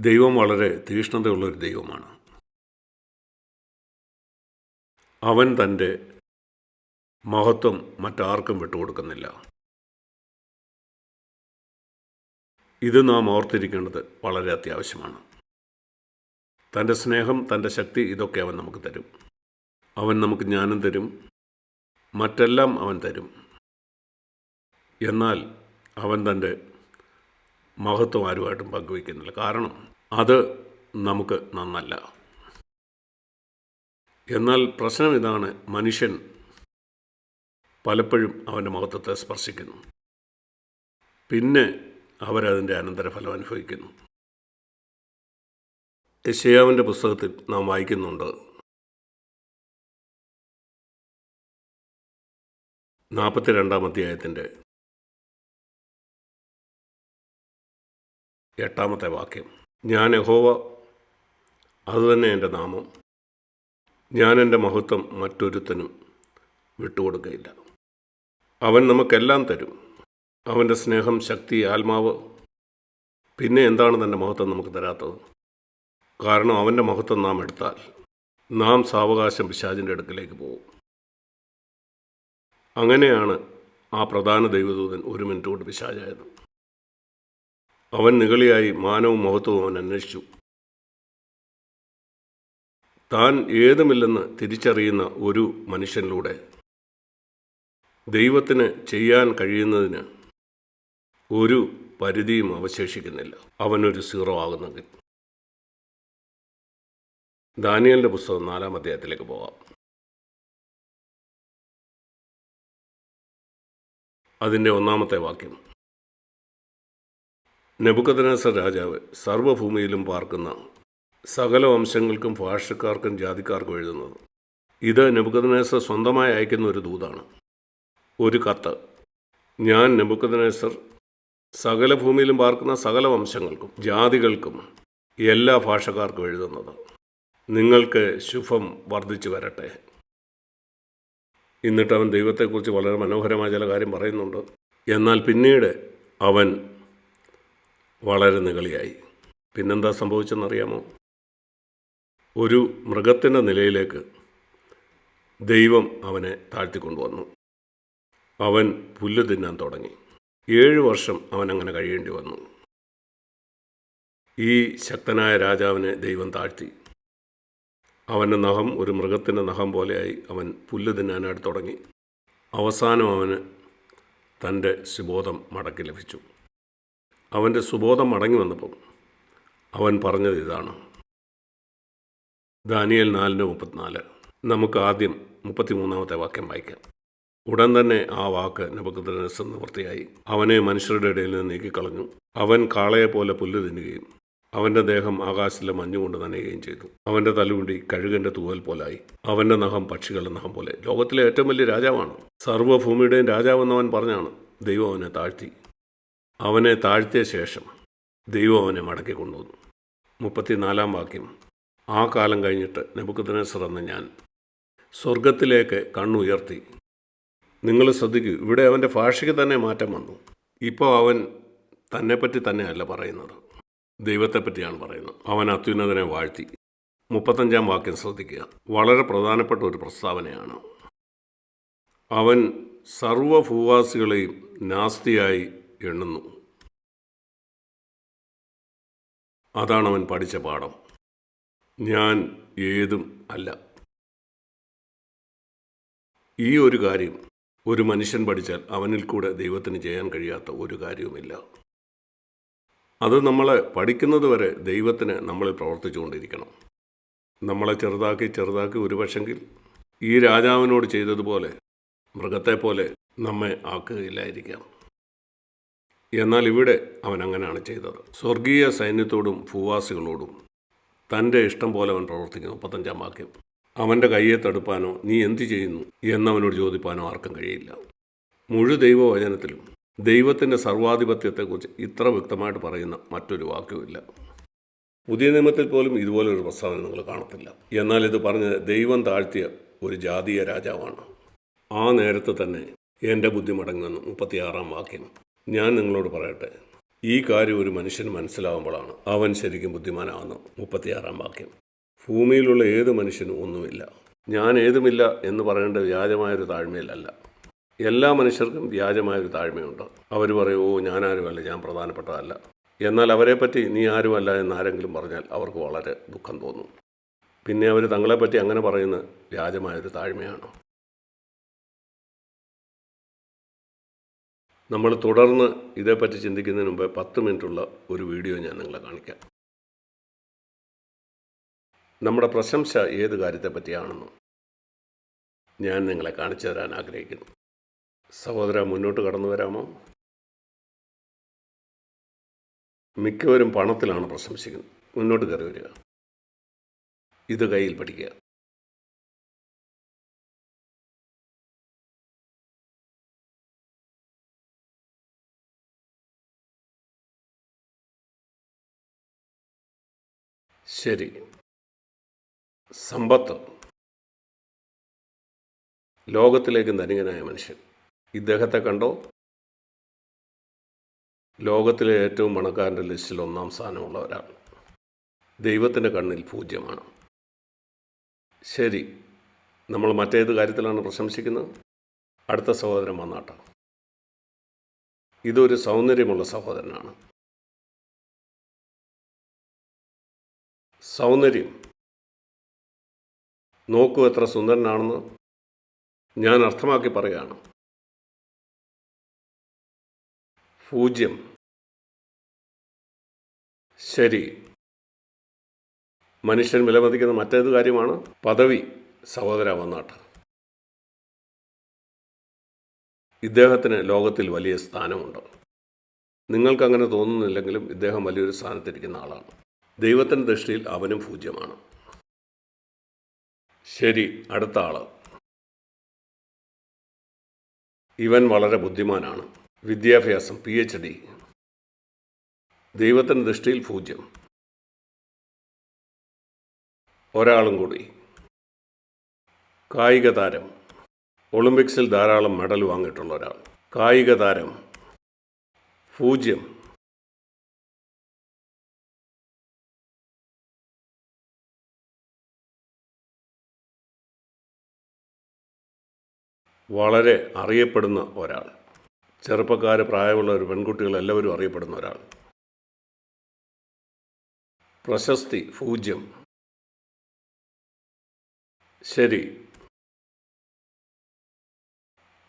ദൈവം വളരെ തീഷ്ണതയുള്ളൊരു ദൈവമാണ്. അവൻ തന്റെ മഹത്വം മറ്റാർക്കും വിട്ടുകൊടുക്കുന്നില്ല. ഇത് നാം ഓർത്തിരിക്കേണ്ടത് വളരെ അത്യാവശ്യമാണ്. തന്റെ സ്നേഹം തന്റെ ശക്തി ഇതൊക്കെ അവൻ നമുക്ക് തരും. അവൻ നമുക്ക് ജ്ഞാനം തരും. മറ്റെല്ലാം അവൻ തരും. എന്നാൽ അവൻ തന്റെ മഹത്വം ആരുമായിട്ടും പങ്കുവയ്ക്കുന്നില്ല. കാരണം അത് നമുക്ക് നന്നല്ല. എന്നാൽ പ്രശ്നം ഇതാണ്. മനുഷ്യൻ പലപ്പോഴും അവന്റെ മഹത്വത്തെ സ്പർശിക്കുന്നു. പിന്നെ അവരതിന്റെ അനന്തരഫലം അനുഭവിക്കുന്നു. യശയാവിന്റെ പുസ്തകത്തിൽ നാം വായിക്കുന്നുണ്ട്. നാൽപ്പത്തി രണ്ടാം അധ്യായത്തിന്റെ എട്ടാമത്തെ വാക്യം. ഞാൻ യഹോവ അതുതന്നെ എന്റെ നാമം. ഞാൻ എന്റെ മഹത്വം മറ്റൊരുത്തനും വിട്ടുകൊടുക്കുകയില്ല അവൻ നമുക്കെല്ലാം തരും. അവന്റെ സ്നേഹം ശക്തി ആത്മാവ്. പിന്നെ എന്താണ് തന്റെ മഹത്വം നമുക്ക് തരാത്തത്? കാരണം അവന്റെ മഹത്വം നാം എടുത്താൽ നാം സാവകാശം പിശാചിന്റെ അടുക്കിലേക്ക് പോകും. അങ്ങനെയാണ് ആ പ്രധാന ദൈവദൂതൻ ഒരു മിനിറ്റ് കൊണ്ട് പിശാചായത്. അവൻ നികളിയായി മാനവും മഹത്വവും അവൻ അന്വേഷിച്ചു. താൻ ഏതുമില്ലെന്ന് തിരിച്ചറിയുന്ന ഒരു മനുഷ്യനിലൂടെ. ദൈവത്തിന് ചെയ്യാൻ കഴിയുന്നതിന് ഒരു പരിധിയും അവശേഷിക്കുന്നില്ല. അവനൊരു സീറോ ആകുന്നെങ്കിൽ. ദാനിയലിന്റെ പുസ്തകം നാലാം അധ്യായത്തിലേക്ക് പോകാം. അതിന്റെ ഒന്നാമത്തെ വാക്യം. നെബുക്കദനസർ രാജാവ് സർവഭൂമിയിലും പാർക്കുന്ന സകല വംശങ്ങൾക്കും ഭാഷക്കാർക്കും ജാതിക്കാർക്കും എഴുതുന്നത്. ഇത് നെബുക്കദനേസർ സ്വന്തമായി അയക്കുന്ന ഒരു ദൂതാണ്. ഒരു കത്ത്. ഞാൻ നെബുക്കദനേസർ സകല ഭൂമിയിലും പാർക്കുന്ന സകല വംശങ്ങൾക്കും ജാതികൾക്കും എല്ലാ ഭാഷക്കാർക്കും എഴുതുന്നത്. നിങ്ങൾക്ക് ശുഭം വർദ്ധിച്ചു വരട്ടെ. എന്നിട്ട് അവൻ ദൈവത്തെക്കുറിച്ച് വളരെ മനോഹരമായ ചില കാര്യം പറയുന്നുണ്ട്. എന്നാൽ പിന്നീട് അവൻ വളരെ നികളിയായി പിന്നെന്താ സംഭവിച്ചെന്നറിയാമോ? ഒരു മൃഗത്തിന്റെ നിലയിലേക്ക് ദൈവം അവനെ താഴ്ത്തിക്കൊണ്ടുവന്നു. അവൻ പുല്ല് തിന്നാൻ തുടങ്ങി. ഏഴ് വർഷം അവൻ അങ്ങനെ കഴിയേണ്ടി വന്നു. ഈ ശക്തനായ രാജാവിനെ ദൈവം താഴ്ത്തി. അവന്റെ നഖം ഒരു മൃഗത്തിന്റെ നഖം പോലെയായി അവൻ പുല്ല് തിന്നാനായിട്ട് തുടങ്ങി. അവസാനം അവന് തന്റെ സുബോധം മടക്കി ലഭിച്ചു. അവന്റെ സുബോധം മടങ്ങി വന്നപ്പം അവൻ പറഞ്ഞത് ഇതാണ്. ദാനിയൽ നാലിന്റെ മുപ്പത്തിനാല്. നമുക്ക് ആദ്യം മുപ്പത്തിമൂന്നാമത്തെ വാക്യം വായിക്കാം. ഉടൻ തന്നെ ആ വാക്ക് നബുക്കദ്രനസ് നിവൃത്തിയായി അവനെ മനുഷ്യരുടെ ഇടയിൽ നിന്ന് നീക്കിക്കളഞ്ഞു. അവൻ കാളയെ പോലെ പുല്ല് തിന്നുകയും അവന്റെ ദേഹം ആകാശത്തിലെ മഞ്ഞുകൊണ്ട് നനയുകയും ചെയ്തു. അവന്റെ തലമുടി കഴുകന്റെ തൂവൽ പോലായി. അവന്റെ നഖം പക്ഷികളുടെ നഖം പോലെ. ലോകത്തിലെ ഏറ്റവും വലിയ രാജാവാണ്. സർവഭൂമിയുടെയും രാജാവെന്നവൻ പറഞ്ഞാണ് ദൈവം അവനെ താഴ്ത്തി. അവനെ താഴ്ത്തിയ ശേഷം ദൈവം അവനെ മടക്കി കൊണ്ടുവന്നു. മുപ്പത്തിനാലാം വാക്യം. ആ കാലം കഴിഞ്ഞിട്ട് നെബുക്കദ്നേസർ എന്ന ഞാൻ സ്വർഗത്തിലേക്ക് കണ്ണുയർത്തി. നിങ്ങൾ ശ്രദ്ധിക്കൂ ഇവിടെ അവന്റെ ഭാഷയ്ക്ക് തന്നെ മാറ്റം വന്നു. ഇപ്പോൾ അവൻ തന്നെപ്പറ്റി തന്നെയല്ല പറയുന്നത്. ദൈവത്തെപ്പറ്റിയാണ് പറയുന്നത്. അവൻ അത്യുന്നതനെ വാഴ്ത്തി. മുപ്പത്തഞ്ചാം വാക്യം ശ്രദ്ധിക്കുക. വളരെ പ്രധാനപ്പെട്ട ഒരു പ്രസ്താവനയാണ്. അവൻ സർവഭൂവാസികളെയും നാസ്തിയായി എണ്ണുന്നു. അതാണ് അവൻ പഠിച്ച പാഠം. ഞാൻ ഏതും അല്ല. ഈ ഒരു കാര്യം ഒരു മനുഷ്യൻ പഠിച്ചാൽ അവനിൽ കൂടെ ദൈവത്തിന് ചെയ്യാൻ കഴിയാത്ത ഒരു കാര്യവുമില്ല. അത് നമ്മളെ പഠിക്കുന്നത് വരെ ദൈവത്തിന് നമ്മളിൽ പ്രവർത്തിച്ചുകൊണ്ടിരിക്കണം. നമ്മളെ ചെറുതാക്കി ചെറുതാക്കി ഒരു പക്ഷെങ്കിൽ ഈ രാജാവിനോട് ചെയ്തതുപോലെ മൃഗത്തെപ്പോലെ നമ്മെ ആക്കുകയില്ലായിരിക്കാം. എന്നാൽ ഇവിടെ അവൻ അങ്ങനെയാണ് ചെയ്തത്. സ്വർഗീയ സൈന്യത്തോടും ഭൂവാസികളോടും തന്റെ ഇഷ്ടം പോലെ അവൻ പ്രവർത്തിക്കുന്നു. മുപ്പത്തഞ്ചാം വാക്യം. അവന്റെ കയ്യെ തടുപ്പാനോ നീ എന്തു ചെയ്യുന്നു എന്നവനോട് ചോദിപ്പാനോ ആർക്കും കഴിയില്ല. മുഴു ദൈവവചനത്തിലും ദൈവത്തിന്റെ സർവാധിപത്യത്തെക്കുറിച്ച് ഇത്ര വ്യക്തമായിട്ട് പറയുന്ന മറ്റൊരു വാക്യവുമില്ല പുതിയ നിയമത്തിൽ പോലും ഇതുപോലൊരു പ്രസ്താവന നിങ്ങൾ കാണത്തില്ല. എന്നാൽ ഇത് പറഞ്ഞത് ദൈവം താഴ്ത്തിയ ഒരു ജാതീയ രാജാവാണ്. ആ നേരത്തെ തന്നെ എന്റെ ബുദ്ധിമടങ്ങുന്നു മുപ്പത്തിയാറാം വാക്യം. ഞാൻ നിങ്ങളോട് പറയട്ടെ. ഈ കാര്യം ഒരു മനുഷ്യന് മനസ്സിലാവുമ്പോഴാണ് അവൻ ശരിക്കും ബുദ്ധിമാനാവുന്നു മുപ്പത്തിയാറാം വാക്യം. ഭൂമിയിലുള്ള ഏത് മനുഷ്യനും ഒന്നുമില്ല. ഞാൻ ഏതുമില്ല എന്ന് പറയേണ്ട വ്യാജമായൊരു താഴ്മയിലല്ല. എല്ലാ മനുഷ്യർക്കും വ്യാജമായൊരു താഴ്മയുണ്ട്. അവർ പറയും ഓ ഞാനാരുമല്ല ഞാൻ പ്രധാനപ്പെട്ടതല്ല. എന്നാൽ അവരെപ്പറ്റി നീ ആരുമല്ല എന്ന് ആരെങ്കിലും പറഞ്ഞാൽ അവർക്ക് വളരെ ദുഃഖം തോന്നും. പിന്നെ അവർ തങ്ങളെപ്പറ്റി അങ്ങനെ പറയുന്നത് വ്യാജമായൊരു താഴ്മയാണ്. നമ്മൾ തുടർന്ന് ഇതേപ്പറ്റി ചിന്തിക്കുന്നതിന് മുമ്പ് പത്ത് മിനിറ്റുള്ള ഒരു വീഡിയോ ഞാൻ നിങ്ങളെ കാണിക്കാം. നമ്മുടെ പ്രശംസ ഏത് കാര്യത്തെ പറ്റിയാണെന്ന് ഞാൻ നിങ്ങളെ കാണിച്ചു തരാൻ ആഗ്രഹിക്കുന്നു. സഹോദര മുന്നോട്ട് കടന്നു വരാമോ? മിക്കവരും പണത്തിലാണ് പ്രശംസിക്കുന്നത്. മുന്നോട്ട് കയറി വരിക. ഇത് കയ്യിൽ പഠിക്കുക. ശരി. സമ്പത്ത്. ലോകത്തിലേക്ക് ധനികനായ മനുഷ്യൻ. ഇദ്ദേഹത്തെ കണ്ടോ? ലോകത്തിലെ ഏറ്റവും പണക്കാരന്റെ ലിസ്റ്റിൽ ഒന്നാം സ്ഥാനമുള്ള ഒരാൾ. ദൈവത്തിന്റെ കണ്ണിൽ പൂജ്യമാണ്. ശരി. നമ്മൾ മറ്റേത് കാര്യത്തിലാണ് പ്രശംസിക്കുന്നത്? അടുത്ത സഹോദരൻ വന്നാട്ട. ഇതൊരു സൗന്ദര്യമുള്ള സഹോദരനാണ്. സൗന്ദര്യം. നോക്കൂ എത്ര സുന്ദരനാണെന്ന് ഞാൻ അർത്ഥമാക്കി പറയുകയാണ്. പൂജ്യം. ശരി. മനുഷ്യൻ വിലമതിക്കുന്ന മറ്റേത് കാര്യമാണ് പദവി സഹോദര വന്നാട്ട്. ഇദ്ദേഹത്തിന് ലോകത്തിൽ വലിയ സ്ഥാനമുണ്ട്. നിങ്ങൾക്കങ്ങനെ തോന്നുന്നില്ലെങ്കിലും ഇദ്ദേഹം വലിയൊരു സ്ഥാനത്തിരിക്കുന്ന ആളാണ്. ദൈവത്തിന്റെ ദൃഷ്ടിയിൽ അവനും പൂജ്യമാണ്. ശരി അടുത്ത ആൾ. ഇവൻ വളരെ ബുദ്ധിമാനാണ്. വിദ്യാഭ്യാസം പി എച്ച് ഡി ദൈവത്തിന്റെ ദൃഷ്ടിയിൽ പൂജ്യം. ഒരാളും കൂടി. കായിക താരം. ഒളിമ്പിക്സിൽ ധാരാളം മെഡൽ വാങ്ങിയിട്ടുള്ള ഒരാൾ. കായിക താരം. പൂജ്യം. വളരെ അറിയപ്പെടുന്ന ഒരാൾ. ചെറുപ്പക്കാർ പ്രായമുള്ള ഒരു പെൺകുട്ടികൾ എല്ലാവരും അറിയപ്പെടുന്ന ഒരാൾ. പ്രശസ്തി പൂജ്യം. ശരി.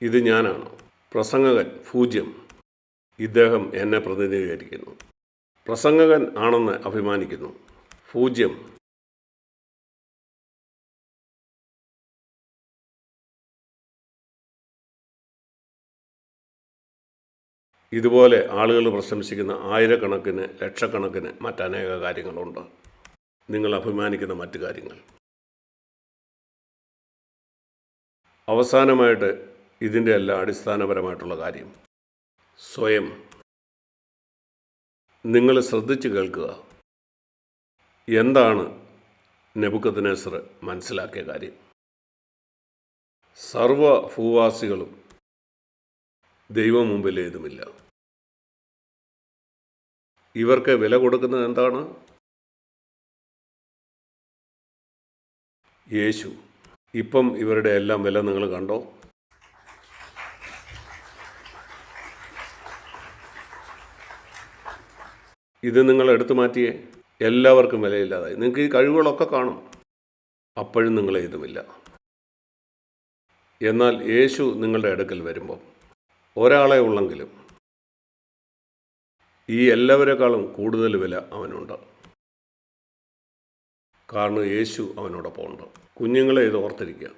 ഇത് ഞാനാണ്. പ്രസംഗകൻ പൂജ്യം. ഇദ്ദേഹം എന്നെ പ്രതിനിധീകരിക്കുന്നു. പ്രസംഗകൻ ആണെന്ന് അഭിമാനിക്കുന്നു. പൂജ്യം. ഇതുപോലെ ആളുകൾ പ്രശംസിക്കുന്ന ആയിരക്കണക്കിന് ലക്ഷക്കണക്കിന് മറ്റനേക കാര്യങ്ങളുണ്ട്. നിങ്ങൾ അഭിമാനിക്കുന്ന മറ്റു കാര്യങ്ങൾ. അവസാനമായിട്ട് ഇതിന്റെ എല്ലാം അടിസ്ഥാനപരമായിട്ടുള്ള കാര്യം. സ്വയം. നിങ്ങൾ ശ്രദ്ധിച്ച് കേൾക്കുക. എന്താണ് നെബുക്കത്തിനേസർ മനസ്സിലാക്കിയ കാര്യം? സർവ ഭൂവാസികളും ദൈവം മുമ്പിൽ ഏതുമില്ല ഇവർക്ക് വില കൊടുക്കുന്നത് എന്താണ്? യേശു. ഇപ്പം ഇവരുടെ എല്ലാം വില നിങ്ങൾ കണ്ടോ? ഇത് നിങ്ങൾ എടുത്തു മാറ്റിയേ. എല്ലാവർക്കും വിലയില്ലാതായി. നിങ്ങൾക്ക് ഈ കഴിവുകളൊക്കെ കാണും. അപ്പോഴും നിങ്ങൾ ഇതുമില്ല. എന്നാൽ യേശു നിങ്ങളുടെ അടുക്കൽ വരുമ്പോൾ ഒരാളെ ഉള്ളെങ്കിലും ഈ എല്ലാവരെക്കാളും കൂടുതൽ വില അവനുണ്ട്. കാരണം യേശു അവനോടൊപ്പം ഉണ്ട് കുഞ്ഞുങ്ങളെ ഇത് ഓർത്തിരിക്കുക.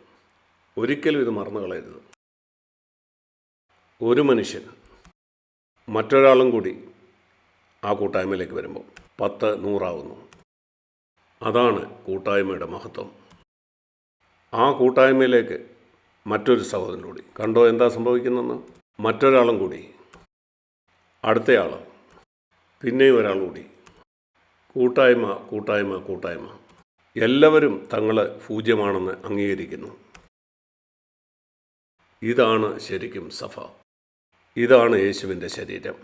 ഒരിക്കലും ഇത് മറന്നു കളയരുത്. ഒരു മനുഷ്യൻ മറ്റൊരാളും കൂടി ആ കൂട്ടായ്മയിലേക്ക് വരുമ്പോൾ പത്ത് നൂറാവുന്നു. അതാണ് കൂട്ടായ്മയുടെ മഹത്വം. ആ കൂട്ടായ്മയിലേക്ക് മറ്റൊരു സഹോദരൻ കൂടി. കണ്ടോ എന്താ സംഭവിക്കുന്നതെന്ന്? മറ്റൊരാളും കൂടി. അടുത്തയാൾ പിന്നെയും ഒരാൾ കൂടി കൂട്ടായ്മ കൂട്ടായ്മ കൂട്ടായ്മ. എല്ലാവരും തങ്ങളെ പൂജ്യമാണെന്ന് അംഗീകരിക്കുന്നു. ഇതാണ് ശരിക്കും സഫ ഇതാണ് യേശുവിന്റെ ശരീരം.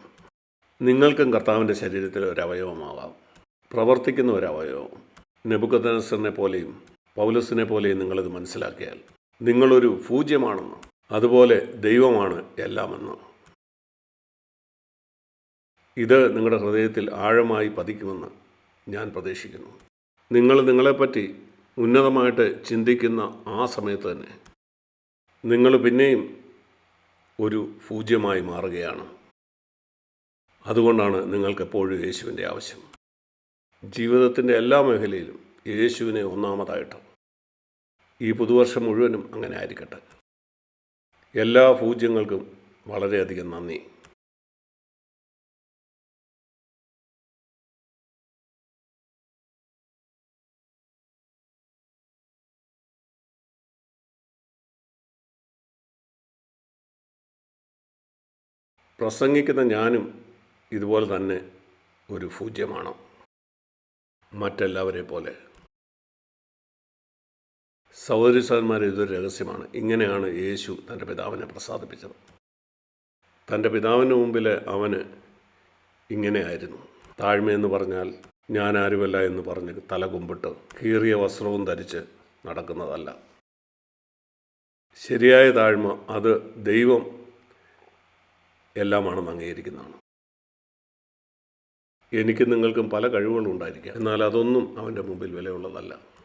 നിങ്ങൾക്കും കർത്താവിന്റെ ശരീരത്തിൽ ഒരു അവയവമാകാം പ്രവർത്തിക്കുന്ന ഒരവയവം. അവയവം നെബുക്കത്തനസറിനെ പോലെയും പൗലസിനെ പോലെയും നിങ്ങളിത് മനസ്സിലാക്കിയാൽ നിങ്ങളൊരു പൂജ്യമാണെന്ന് അതുപോലെ ദൈവമാണ് എല്ലാമെന്ന്. ഇത് നിങ്ങളുടെ ഹൃദയത്തിൽ ആഴമായി പതിക്കുമെന്ന് ഞാൻ പ്രതീക്ഷിക്കുന്നു. നിങ്ങൾ നിങ്ങളെപ്പറ്റി ഉന്നതമായിട്ട് ചിന്തിക്കുന്ന ആ സമയത്ത് തന്നെ നിങ്ങൾ പിന്നെയും ഒരു പൂജ്യമായി മാറുകയാണ്. അതുകൊണ്ടാണ് നിങ്ങൾക്ക് എപ്പോഴും യേശുവിന്റെ ആവശ്യം. ജീവിതത്തിന്റെ എല്ലാ മേഖലയിലും യേശുവിനെ ഒന്നാമതായിട്ട്. ഈ പുതുവർഷം മുഴുവനും അങ്ങനെ ആയിരിക്കട്ടെ. എല്ലാ പൂജ്യങ്ങൾക്കും വളരെയധികം നന്ദി. പ്രസംഗിക്കുന്ന ഞാനും ഇതുപോലെ തന്നെ ഒരു പൂജ്യമാണ്. മറ്റെല്ലാവരെ പോലെ. സഹോദരി സഹന്മാർ ഇതൊരു രഹസ്യമാണ്. ഇങ്ങനെയാണ് യേശു തന്റെ പിതാവിനെ പ്രസാദിപ്പിച്ചത്. തന്റെ പിതാവിന് മുമ്പിൽ അവന് ഇങ്ങനെയായിരുന്നു. താഴ്മയെന്ന് പറഞ്ഞാൽ ഞാൻ ആരുമല്ല എന്ന് പറഞ്ഞ് തല കുമ്പിട്ട് കീറിയ വസ്ത്രവും ധരിച്ച് നടക്കുന്നതല്ല. ശരിയായ താഴ്മ അത് ദൈവം എല്ലാമാണെന്ന് അംഗീകരിക്കുന്നതാണ്. എനിക്ക് നിങ്ങൾക്കും പല കഴിവുകളും ഉണ്ടായിരിക്കാം എന്നാൽ അതൊന്നും അവന്റെ മുമ്പിൽ വിലയുള്ളതല്ല.